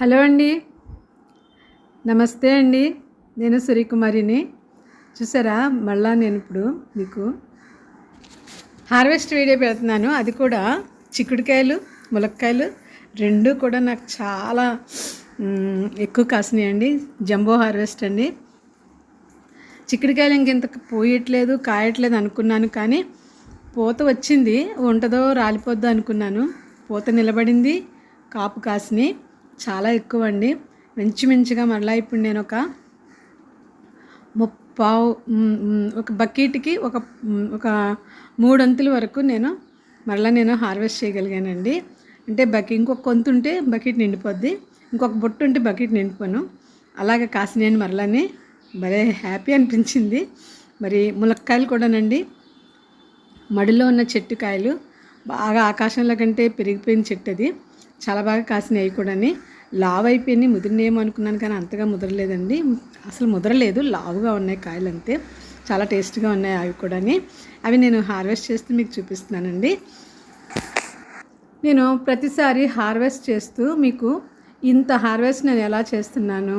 Hello అండి. నమస్తే అండి. నేను సూర్యకుమారిని చూసారా? మళ్ళా నేను ఇప్పుడు మీకు హార్వెస్ట్ వీడియో పెడుతున్నాను. అది కూడా చిక్కుడుకాయలు ములక్కాయలు రెండు కూడా నాకు చాలా ఎక్కువ కాసినాయండి జంబో హార్వెస్ట్ అండి. చిక్కుడుకాయలు ఇంకెంత పోయట్లేదు కాయట్లేదు అనుకున్నాను కానీ పూత వచ్చింది. ఉంటుందో రాలిపోద్దో అనుకున్నాను. పూత నిలబడింది కాపు కాసినాయి. చాలా ఎక్కువ అండి మించుమించుగా మరలా ఇప్పుడు నేను ఒక ముప్పావు ఒక బకెట్కి ఒక ఒక మూడొంతుల వరకు నేను మరలా నేను హార్వెస్ట్ చేయగలిగానండి. అంటే బకెట్ ఇంకొక కొంత ఉంటే బకెట్ నిండిపోద్ది. ఇంకొక బొట్టు ఉంటే బకెట్ నిండిపోను. అలాగే కాసినాయని మరలానే భలే హ్యాపీ అనిపించింది. మరి ములక్కాయలు కూడానండి. మడిలో ఉన్న చెట్టు కాయలు బాగా ఆకాశంలో కంటే పెరిగిపోయిన చెట్టు అది చాలా బాగా కాసినాయి అవి కూడాని. లావు అయిపోయినాయి ముదిరినేమో అనుకున్నాను కానీ అంతగా ముదరలేదండి. అసలు ముదరలేదు లావుగా ఉన్నాయి కాయలు అంతే చాలా టేస్ట్గా ఉన్నాయి అవి కూడాని. అవి నేను హార్వెస్ట్ చేస్తూ మీకు చూపిస్తున్నానండి. నేను ప్రతిసారి హార్వెస్ట్ చేస్తూ మీకు ఇంత హార్వెస్ట్ నేను ఎలా చేస్తున్నాను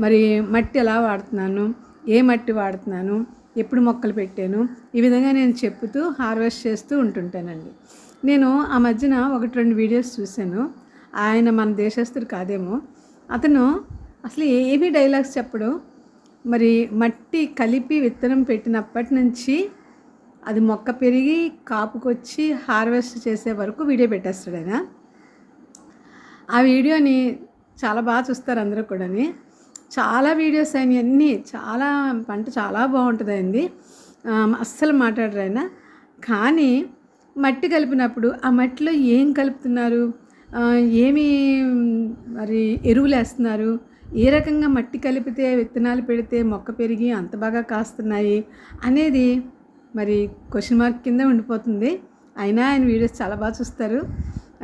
మరి మట్టి ఎలా వాడుతున్నాను ఏ మట్టి వాడుతున్నాను ఎప్పుడు మొక్కలు పెట్టాను ఈ విధంగా నేను చెప్పుతూ హార్వెస్ట్ చేస్తూ ఉంటుంటానండి. నేను ఆ మధ్యన ఒకటి రెండు వీడియోస్ చూశాను. ఆయన మన దేశస్తుడు కాదేమో. అతను అసలు ఏమీ డైలాగ్స్ చెప్పడు. మరి మట్టి కలిపి విత్తనం పెట్టినప్పటి నుంచి అది మొక్క పెరిగి కాపుకొచ్చి హార్వెస్ట్ చేసే వరకు వీడియో పెట్టేస్తాడు ఆయన. ఆ వీడియోని చాలా బాగా చూస్తారు అందరూ కూడాని. చాలా వీడియోస్ ఆయన అన్నీ చాలా పంట చాలా బాగుంటుంది అయింది అస్సలు మాట్లాడరు ఆయన. కానీ మట్టి కలిపినప్పుడు ఆ మట్టిలో ఏం కలుపుతున్నారు? ఏమి మరి ఎరువులు వేస్తున్నారు ఏ రకంగా మట్టి కలిపితే విత్తనాలు పెడితే మొక్క పెరిగి అంత బాగా కాస్తున్నాయి అనేది మరి క్వశ్చన్ మార్క్ కింద ఉండిపోతుంది. అయినా ఆయన వీడియోస్ చాలా బాగా చూస్తారు.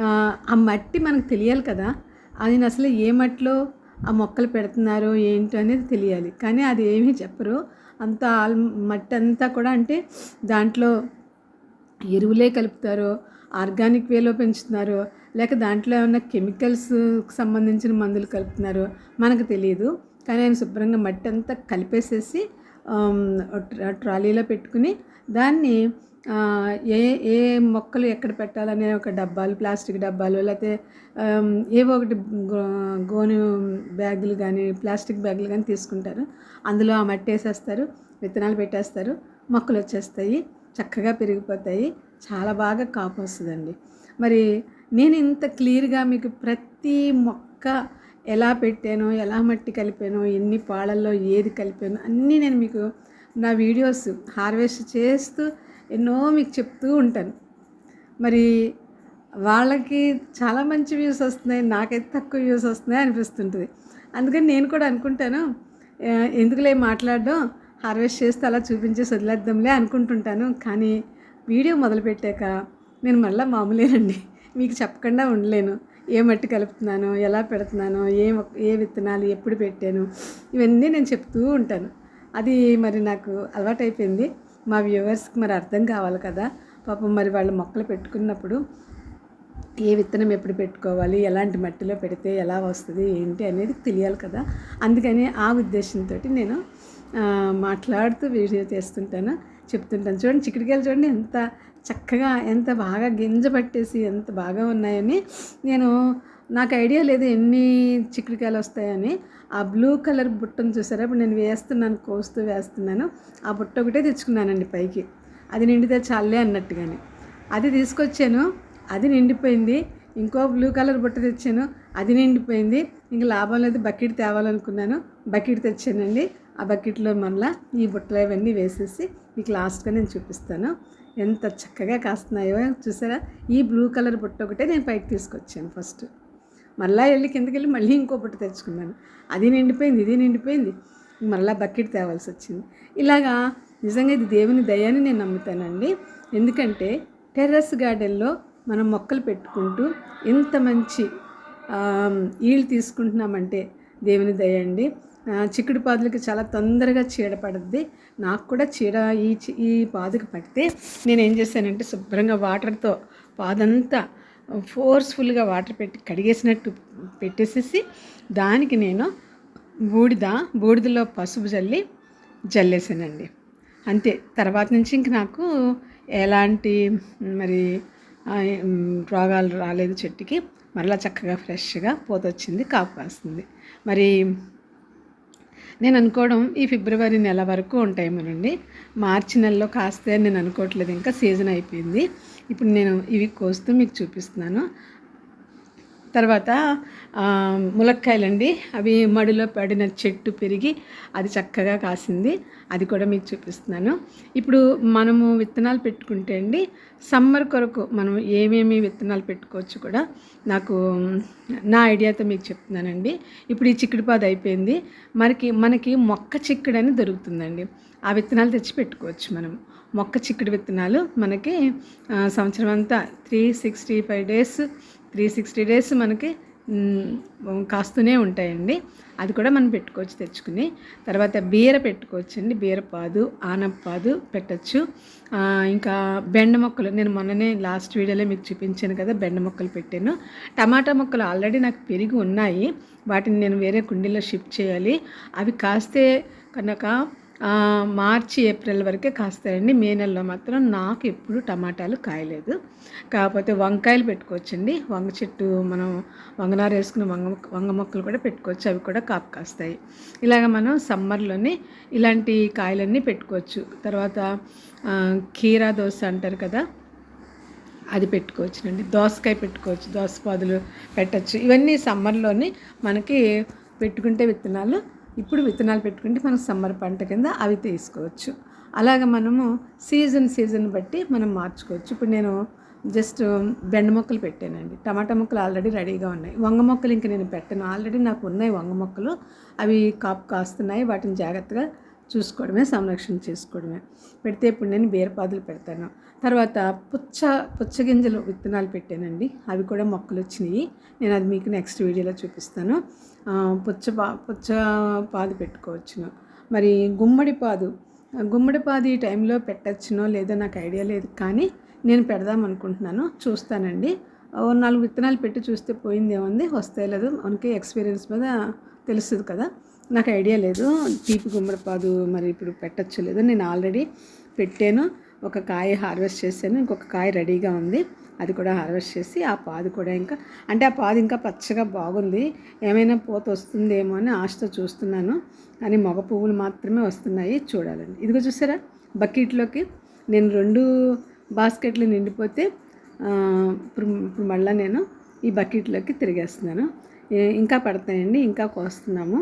ఆ, మట్టి మనకు తెలియాలి కదా. ఆయన అసలు ఏ మట్టిలో ఆ మొక్కలు పెడుతున్నారో ఏంటో అనేది తెలియాలి. కానీ అది ఏమీ చెప్పరు. అంత ఆల్ మట్టి అంతా కూడా అంటే దాంట్లో ఎరువులే కలుపుతారో. ఆర్గానిక్ వేలో పెంచుతున్నారో. లేక దాంట్లో ఏమైనా కెమికల్స్ సంబంధించిన మందులు కలుపుతున్నారో. మనకు తెలియదు కానీ ఆయన శుభ్రంగా మట్టి అంతా కలిపేసేసి ట్రాలీలో పెట్టుకుని దాన్ని ఏ ఏ మొక్కలు ఎక్కడ పెట్టాలనే ఒక డబ్బాలు ప్లాస్టిక్ డబ్బాలు లేకపోతే ఏవో ఒకటి గోను బ్యాగులు కానీ ప్లాస్టిక్ బ్యాగులు కానీ తీసుకుంటారు. అందులో ఆ మట్టి వేసేస్తారు విత్తనాలు పెట్టేస్తారు మొక్కలు వచ్చేస్తాయి. చక్కగా పెరిగిపోతాయి. చాలా బాగా కాపు వస్తుందండి. మరి నేను ఇంత క్లియర్గా మీకు ప్రతి మొక్క ఎలా పెట్టానో ఎలా మట్టి కలిపానో ఎన్ని పాలల్లో ఏది కలిపానో అన్నీ నేను మీకు నా వీడియోస్ హార్వెస్ట్ చేస్తూ ఎన్నో మీకు చెప్తూ ఉంటాను. మరి వాళ్ళకి చాలా మంచి వ్యూస్ వస్తున్నాయి నాకైతే తక్కువ వ్యూస్ వస్తున్నాయి అనిపిస్తుంటుంది. అందుకని నేను కూడా అనుకుంటాను ఎందుకులే మాట్లాడడం? హార్వెస్ట్ చేస్తే అలా చూపించేసి వదిలేద్దాంలే అనుకుంటుంటాను. కానీ వీడియో మొదలుపెట్టాక నేను మళ్ళీ మామూలేనండి. మీకు చెప్పకుండా ఉండలేను. ఏ మట్టి కలుపుతున్నాను ఎలా పెడుతున్నాను ఏ ఏ విత్తనాలు ఎప్పుడు పెట్టాను ఇవన్నీ నేను చెప్తూ ఉంటాను. అది మరి నాకు అలవాటైపోయింది. మా వ్యూవర్స్కి మరి అర్థం కావాలి కదా. పాపం మరి వాళ్ళు మొక్కలు పెట్టుకున్నప్పుడు ఏ విత్తనం ఎప్పుడు పెట్టుకోవాలి ఎలాంటి మట్టిలో పెడితే ఎలా వస్తుంది ఏంటి అనేది తెలియాలి కదా. అందుకని ఆ ఉద్దేశంతో నేను మాట్లాడుతూ వీడియో చేస్తుంటాను చెప్తుంటాను. చూడండి చిక్కుడుకాయలు చూడండి ఎంత చక్కగా ఎంత బాగా గింజ పట్టేసి ఎంత బాగా ఉన్నాయని. నేను నాకు ఐడియా లేదు ఎన్ని చిక్కుడుకాయలు వస్తాయని. ఆ బ్లూ కలర్ బుట్టను చూసారా? ఇప్పుడు నేను వేస్తున్నాను కోస్తూ వేస్తున్నాను. ఆ బుట్ట ఒకటే తెచ్చుకున్నానండి పైకి. అది నిండితే చాలే అన్నట్టుగానే. అది తీసుకొచ్చాను అది నిండిపోయింది. ఇంకో బ్లూ కలర్ బుట్ట తెచ్చాను అది నిండిపోయింది. ఇంక లాభం లేదు బకెట్ తేవాలనుకున్నాను బకెట్ తెచ్చానండి. ఆ బకెట్లో మళ్ళీ ఈ బుట్టలు అవన్నీ వేసేసి మీకు లాస్ట్గా నేను చూపిస్తాను. ఎంత చక్కగా కాస్తున్నాయో చూసారా? ఈ బ్లూ కలర్ బుట్ట ఒకటే నేను పైకి తీసుకొచ్చాను ఫస్ట్. మళ్ళీ వెళ్ళి కిందకి వెళ్ళి మళ్ళీ ఇంకో బుట్ట తెచ్చుకున్నాను. అది నిండిపోయింది ఇది నిండిపోయింది. మళ్ళీ బకెట్ తేవాల్సి వచ్చింది. ఇలాగా నిజంగా ఇది దేవుని దయాన్ని నేను నమ్ముతానండి. ఎందుకంటే టెర్రస్ గార్డెన్లో మనం మొక్కలు పెట్టుకుంటూ ఎంత మంచి ఈళ్ళు తీసుకుంటున్నామంటే దేవుని దయ అండి. చిక్కుడు పాదులకి చాలా తొందరగా చీడ పడుద్ది. నాకు కూడా చీడ ఈ ఈ పాదుకు పడితే నేను ఏం చేశానంటే శుభ్రంగా వాటర్తో పాదంతా ఫోర్స్ఫుల్గా వాటర్ పెట్టి కడిగేసినట్టు పెట్టేసేసి దానికి నేను బూడిద బూడిదలో పసుపు జల్లి జల్లేసానండి. అంతే. తర్వాత నుంచి ఇంక నాకు ఎలాంటి మరి రోగాలు రాలేదు చెట్టుకి. మరలా చక్కగా ఫ్రెష్గా పూత వచ్చింది కాపు కాస్తుంది. మరి నేను అనుకోవడం ఈ ఫిబ్రవరి నెల వరకు ఉంటాయేమోనండి మార్చి నెలలో కాస్తే నేను అనుకోవట్లేదు. ఇంకా సీజన్ అయిపోయింది. ఇప్పుడు నేను ఇవి కోస్తూ మీకు చూపిస్తున్నాను. తర్వాత ములక్కాయలండి. అవి మడిలో పడిన చెట్టు పెరిగి అది చక్కగా కాసింది. అది కూడా మీకు చూపిస్తున్నాను. ఇప్పుడు మనము విత్తనాలు పెట్టుకుంటే అండి సమ్మర్ కొరకు మనం ఏమేమి విత్తనాలు పెట్టుకోవచ్చు కూడా నాకు నా ఐడియాతో మీకు చెప్తున్నానండి. ఇప్పుడు ఈ చిక్కుడుపాదు అయిపోయింది. మనకి మనకి మొక్క చిక్కుడు అని దొరుకుతుందండి. ఆ విత్తనాలు తెచ్చి పెట్టుకోవచ్చు మనం. మొక్క చిక్కుడు విత్తనాలు మనకి సంవత్సరం అంతా three sixty five days three sixty days మనకి కాస్తూనే ఉంటాయండి. అది కూడా మనం పెట్టుకోవచ్చు తెచ్చుకుని. తర్వాత బీర పెట్టుకోవచ్చు అండి బీరపాదు ఆనపాదు పెట్టచ్చు. ఇంకా బెండ మొక్కలు నేను మొన్ననే లాస్ట్ వీడియోలో మీకు చూపించాను కదా బెండ మొక్కలు పెట్టాను. టమాటా మొక్కలు ఆల్రెడీ నాకు పెరిగి ఉన్నాయి. వాటిని నేను వేరే కుండీలో షిఫ్ట్ చేయాలి. అవి కాస్తే కనుక మార్చి ఏప్రిల్ వరకే కాస్తాయండి. మే నెలలో మాత్రం నాకు ఎప్పుడు టమాటాలు కాయలేదు. కాకపోతే వంకాయలు పెట్టుకోవచ్చండి. వంగ చెట్టు మనం వంగనార వేసుకున్న వంగ వంగ మొక్కలు కూడా పెట్టుకోవచ్చు. అవి కూడా కాపు కాస్తాయి. ఇలాగ మనం సమ్మర్లోనే ఇలాంటి కాయలన్నీ పెట్టుకోవచ్చు. తర్వాత కీరా దోశ అంటారు కదా అది పెట్టుకోవచ్చునండి. దోసకాయ పెట్టుకోవచ్చు. దోసపాదులు పెట్టచ్చు. ఇవన్నీ సమ్మర్లోనే మనకి పెట్టుకుంటే విత్తనాలు ఇప్పుడు విత్తనాలు పెట్టుకుంటే మనం సమ్మర్ పంట కింద అవి తీసుకోవచ్చు. అలాగ మనము సీజన్ సీజన్ బట్టి మనం మార్చుకోవచ్చు. ఇప్పుడు నేను జస్ట్ బెండ మొక్కలు పెట్టానండి. టమాటా మొక్కలు ఆల్రెడీ రెడీగా ఉన్నాయి. వంగ మొక్కలు ఇంకా నేను పెట్టను. ఆల్రెడీ నాకు ఉన్నాయి వంగ మొక్కలు. అవి కాపు కాస్తున్నాయి. వాటిని జాగ్రత్తగా చూసుకోవడమే సంరక్షణ చేసుకోవడమే. పెడితే ఇప్పుడు నేను బీరపాదులు పెడతాను. తర్వాత పుచ్చ పుచ్చగింజలు విత్తనాలు పెట్టానండి. అవి కూడా మొక్కలు వచ్చినాయి. నేను అది మీకు నెక్స్ట్ వీడియోలో చూపిస్తాను. పుచ్చ పా పుచ్చ పాదు పెట్టుకోవచ్చును. మరి గుమ్మడి పాదు. గుమ్మడి పాదు ఈ టైంలో పెట్టచ్చునో లేదో నాకు ఐడియా లేదు. కానీ నేను పెడదాం అనుకుంటున్నాను. చూస్తానండి. ఓ నాలుగు విత్తనాలు పెట్టి చూస్తే పోయింది ఏముంది వస్తే లేదు మనకి ఎక్స్పీరియన్స్ మీద తెలుస్తుంది కదా. నాకు ఐడియా లేదు. తీపి గుమ్మడిపాదు మరి ఇప్పుడు పెట్టచ్చు లేదు. నేను ఆల్రెడీ పెట్టాను. ఒక కాయ హార్వెస్ట్ చేశాను. ఇంకొక కాయ రెడీగా ఉంది. అది కూడా హార్వెస్ట్ చేసి ఆ పాదు కూడా ఇంకా అంటే ఆ పాదు ఇంకా పచ్చగా బాగుంది. ఏమైనా పూత వస్తుందేమో అని ఆశతో చూస్తున్నాను. కానీ మగ పువ్వులు మాత్రమే వస్తున్నాయి. చూడాలండి. ఇదిగో చూసారా? బకెట్లోకి నేను రెండు బాస్కెట్లు నిండిపోతే ఇప్పుడు ఇప్పుడు మళ్ళీ నేను ఈ బకెట్లోకి తిరిగేస్తున్నాను. ఇంకా పడతాయండి. ఇంకా కోస్తున్నాము.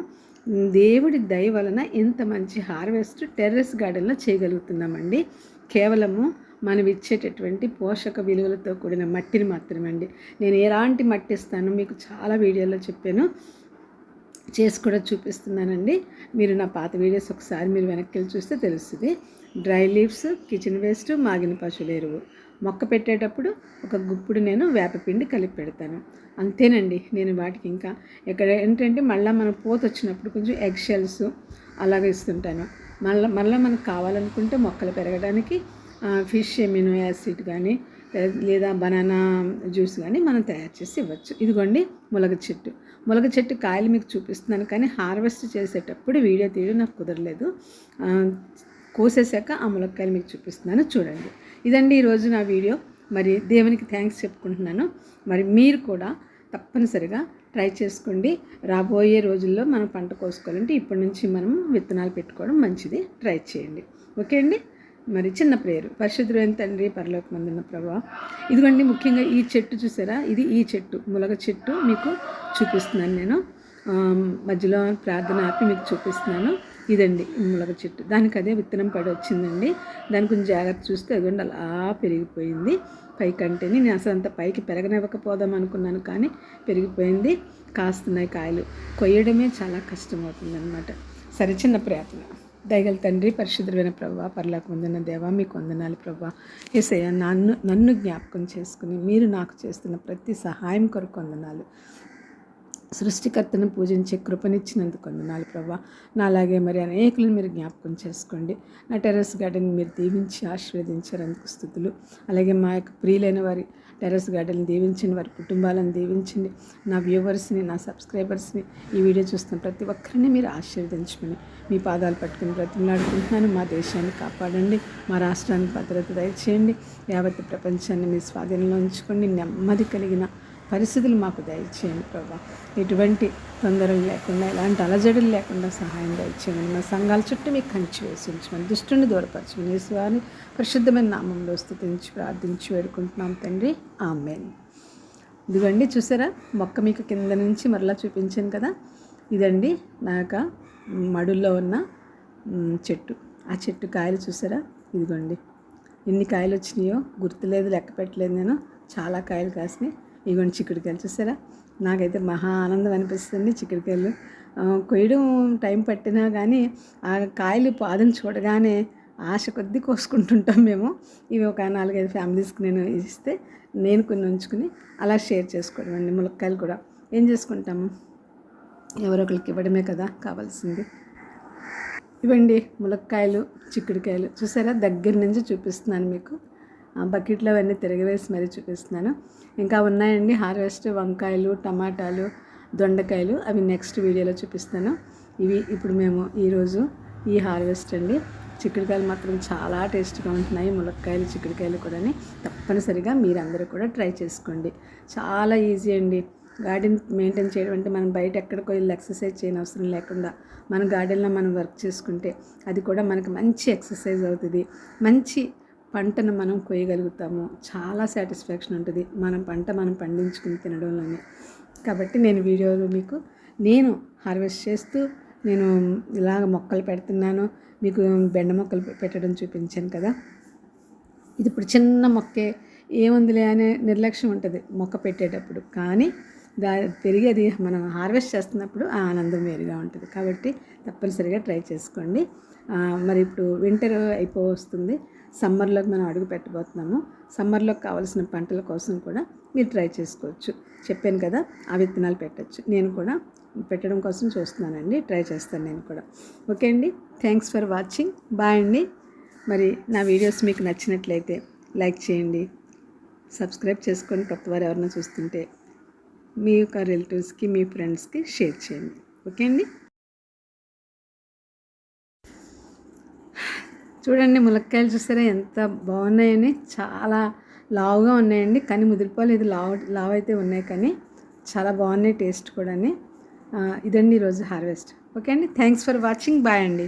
దేవుడి దయ వలన ఇంత మంచి హార్వెస్ట్ టెర్రస్ గార్డెన్లో చేయగలుగుతున్నామండి. కేవలము మనం ఇచ్చేటటువంటి పోషక విలువలతో కూడిన మట్టిని మాత్రమే అండి. నేను ఎలాంటి మట్టి ఇస్తాను మీకు చాలా వీడియోలో చెప్పాను. చేసి కూడా చూపిస్తున్నానండి. మీరు నా పాత వీడియోస్ ఒకసారి మీరు వెనక్కి వెళ్ళి చూస్తే తెలుస్తుంది. డ్రై లీవ్స్ కిచెన్ వేస్ట్ మాగిన పశువుల ఎరువు. మొక్క పెట్టేటప్పుడు ఒక గుప్పుడు నేను వేపపిండి కలిపి పెడతాను. అంతేనండి నేను వాటికి ఇంకా ఇక్కడ ఏంటంటే మళ్ళీ మన పూత వచ్చినప్పుడు కొంచెం ఎగ్ షెల్స్ అలాగే ఇస్తుంటాను మళ్ళీ మళ్ళీ మనకు కావాలనుకుంటే మొక్కలు పెరగడానికి ఫిష్ ఎమినో యాసిడ్ కానీ లేదా బనానా జ్యూస్ కానీ మనం తయారు చేసి ఇవ్వచ్చు. ఇదిగోండి ములగ చెట్టు. ములగ చెట్టు కాయలు మీకు చూపిస్తున్నాను కానీ హార్వెస్ట్ చేసేటప్పుడు వీడియో తీయడం నాకు కుదరలేదు. కోసేసాక ఆ ములక్కాయలు మీకు చూపిస్తున్నాను. చూడండి. ఇదండి ఈరోజు నా వీడియో. మరి దేవునికి థ్యాంక్స్ చెప్పుకుంటున్నాను. మరి మీరు కూడా తప్పనిసరిగా ట్రై చేసుకోండి. రాబోయే రోజుల్లో మనం పంట కోసుకోవాలంటే ఇప్పటి నుంచి మనం విత్తనాలు పెట్టుకోవడం మంచిది. ట్రై చేయండి. ఓకే అండి? మరి చిన్న ప్రేయరు. పరిశుద్ధులైన తండ్రి పరలోక మందున్న ప్రభావ ఇదిగోండి ముఖ్యంగా ఈ చెట్టు చూసారా? ఇది ఈ చెట్టు. ములగ చెట్టు మీకు చూపిస్తున్నాను నేను. మధ్యలో ప్రార్థన ఆపి మీకు చూపిస్తున్నాను. ఇదండి ములగ చెట్టు. దానికి అదే విత్తనం పడి వచ్చిందండి దాని కొంచెం జాగ్రత్త చూస్తే అదిగోండి అలా పెరిగిపోయింది. పైకంటేని నేను అసలు అంత పైకి పెరగనివ్వకపోదాం అనుకున్నాను కానీ పెరిగిపోయింది. కాస్తున్నాయి కాయలు. కొయ్యడమే చాలా కష్టమవుతుంది అనమాట సరే చిన్న ప్రయత్నం. దయగల తండ్రి పరిశుద్ధమైన ప్రభా పర్లాకు వందన దేవా మీకు వందనాలు ప్రభా ఏసయ్య నన్ను నన్ను జ్ఞాపకం చేసుకుని మీరు నాకు చేస్తున్న ప్రతి సహాయం కొరకు వందనాలు. సృష్టికర్తను పూజించే కృపనిచ్చినందుకు వందనాలు ప్రభా. నాలాగే మరి అనేకులను మీరు జ్ఞాపకం చేసుకోండి. నా టెర్రస్ గార్డెన్ మీరు దీవించి ఆశీర్వదించారందుకు స్థుతులు. అలాగే మా యొక్క ప్రియులైన వారి టెర్రస్ గార్డెన్ దీవించండి వారి కుటుంబాలను దీవించండి. నా వ్యూవర్స్ని నా సబ్స్క్రైబర్స్ని ఈ వీడియో చూస్తున్న ప్రతి ఒక్కరిని మీరు ఆశీర్వదించమని మీ పాదాలు పట్టుకుని బ్రతిమలాడుకుంటున్నాను. మా దేశాన్ని కాపాడండి మా రాష్ట్రానికి భద్రత దయచేయండి. యావత్ ప్రపంచాన్ని మీ స్వాధీనంలో ఉంచుకోండి. నెమ్మది కలిగిన పరిస్థితులు మాకు దయచేయండి ప్రభా. ఎటువంటి తొందరలు లేకుండా ఎలాంటి అలజడులు లేకుండా సహాయం దయచేయమని మా సంఘాల చుట్టూ మీకు కంచి వేసి ఉంచమని దుష్టుని దూరపరచమని యేసువారిని పరిశుద్ధమైన నామంలో స్థుతించి ప్రార్థించి వేడుకుంటున్నాం తండ్రి. ఆమెన్. ఇదిగోండి చూసారా? మొక్క మీకు కింద నుంచి మరలా చూపించాను కదా? ఇదండి నా యొక్క మడుల్లో ఉన్న చెట్టు. ఆ చెట్టు కాయలు చూసారా? ఇదిగోండి. ఎన్ని కాయలు వచ్చినాయో గుర్తులేదు లెక్క పెట్టలేదు నేను. చాలా కాయలు కాసినాయి. ఇగోండి చిక్కుడుకాయలు చూసారా? నాకైతే మహా ఆనందం అనిపిస్తుంది చిక్కుడుకాయలు. కొయ్యడం టైం పట్టినా కానీ ఆ కాయలు పాదం చూడగానే ఆశ కొద్దీ కోసుకుంటుంటాం మేము. ఇవి ఒక నాలుగైదు ఫ్యామిలీస్కి నేను ఇస్తే నేను కొన్ని ఉంచుకుని అలా షేర్ చేసుకోవడం అండి ములక్కాయలు కూడా. ఏం చేసుకుంటాము ఎవరొకరికి ఇవ్వడమే కదా కావాల్సింది. ఇవ్వండి ములక్కాయలు చిక్కుడుకాయలు. చూసారా? దగ్గర నుంచి చూపిస్తున్నాను మీకు. బకెట్లో అవన్నీ తిరగవేసి మరీ చూపిస్తున్నాను. ఇంకా ఉన్నాయండి హార్వెస్ట్ వంకాయలు టమాటాలు దొండకాయలు అవి నెక్స్ట్ వీడియోలో చూపిస్తాను. ఇవి ఇప్పుడు మేము ఈరోజు ఈ హార్వెస్ట్ అండి. చిక్కుడుకాయలు మాత్రం చాలా టేస్ట్గా ఉంటున్నాయి. ములక్కాయలు చిక్కుడుకాయలు కూడా తప్పనిసరిగా మీరందరూ కూడా ట్రై చేసుకోండి. చాలా ఈజీ అండి. గార్డెన్ మెయింటైన్ చేయడం అంటే మనం బయట ఎక్కడికో వెళ్ళి ఎక్సర్సైజ్ చేయని అవసరం లేకుండా మన గార్డెన్లో మనం వర్క్ చేసుకుంటే అది కూడా మనకు మంచి ఎక్సర్సైజ్ అవుతుంది. మంచి పంటను మనం కొయ్యగలుగుతాము చాలా సాటిస్ఫాక్షన్ ఉంటుంది. మనం పంట మనం పండించుకుని తినడంలోనే. కాబట్టి నేను వీడియోలో మీకు నేను హార్వెస్ట్ చేస్తూ నేను ఇలాగ మొక్కలు పెడుతున్నాను. మీకు బెండ మొక్కలు పెట్టడం చూపించాను కదా. ఇది ఇప్పుడు చిన్న మొక్కే ఏముందిలే అనే నిర్లక్ష్యం ఉంటుంది మొక్క పెట్టేటప్పుడు. కానీ దా పెరిగి అది మనం హార్వెస్ట్ చేస్తున్నప్పుడు ఆ ఆనందం వేరుగా ఉంటుంది. కాబట్టి తప్పనిసరిగా ట్రై చేసుకోండి. మరి ఇప్పుడు వింటర్ అయిపో వస్తుంది. సమ్మర్లోకి మనం అడుగు పెట్టబోతున్నాము. సమ్మర్లోకి కావాల్సిన పంటల కోసం కూడా మీరు ట్రై చేసుకోవచ్చు. చెప్పాను కదా ఆ విత్తనాలు పెట్టచ్చు. నేను కూడా పెట్టడం కోసం చూస్తున్నానండి. ట్రై చేస్తాను నేను కూడా. ఓకే అండి థ్యాంక్స్ ఫర్ వాచింగ్. బాయ్ అండి. మరి నా వీడియోస్ మీకు నచ్చినట్లయితే లైక్ చేయండి. సబ్స్క్రైబ్ చేసుకొని కొత్త వారు ఎవరైనా చూస్తుంటే మీ యొక్క రిలేటివ్స్కి మీ ఫ్రెండ్స్కి షేర్ చేయండి. ఓకే అండి. చూడండి ములక్కాయలు చూసారా ఎంత బాగున్నాయని. చాలా లావుగా ఉన్నాయండి కానీ ముదిరిపోలేదు లావు లావు అయితే ఉన్నాయి కానీ చాలా బాగున్నాయి టేస్ట్ కూడా ఇదండి ఈరోజు హార్వెస్ట్. ఓకే అండి థ్యాంక్స్ ఫర్ వాచింగ్ బాయ్ అండి.